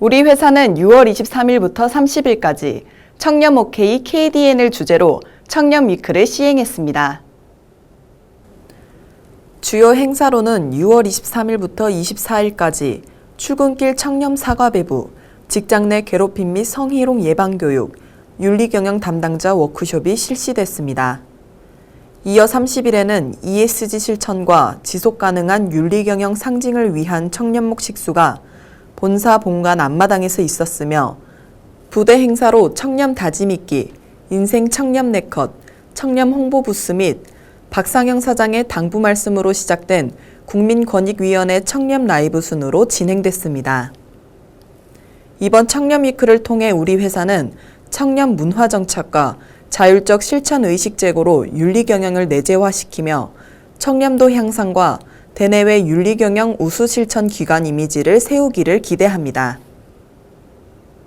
우리 회사는 6월 23일부터 30일까지 청렴 OK KDN을 주제로 청렴 위크를 시행했습니다. 주요 행사로는 6월 23일부터 24일까지 출근길 청렴 사과 배부, 직장 내 괴롭힘 및 성희롱 예방 교육, 윤리 경영 담당자 워크숍이 실시됐습니다. 이어 30일에는 ESG 실천과 지속 가능한 윤리 경영 상징을 위한 청년목 식수가 본사 본관 앞마당에서 있었으며 부대 행사로 청렴 다짐있기, 인생 청렴 네컷, 청렴 홍보 부스 및 박상영 사장의 당부 말씀으로 시작된 국민권익위원회 청렴 라이브 순으로 진행됐습니다. 이번 청렴 위크를 통해 우리 회사는 청렴 문화 정착과 자율적 실천 의식 제고로 윤리 경영을 내재화시키며 청렴도 향상과 대내외 윤리 경영 우수 실천 기관 이미지를 세우기를 기대합니다.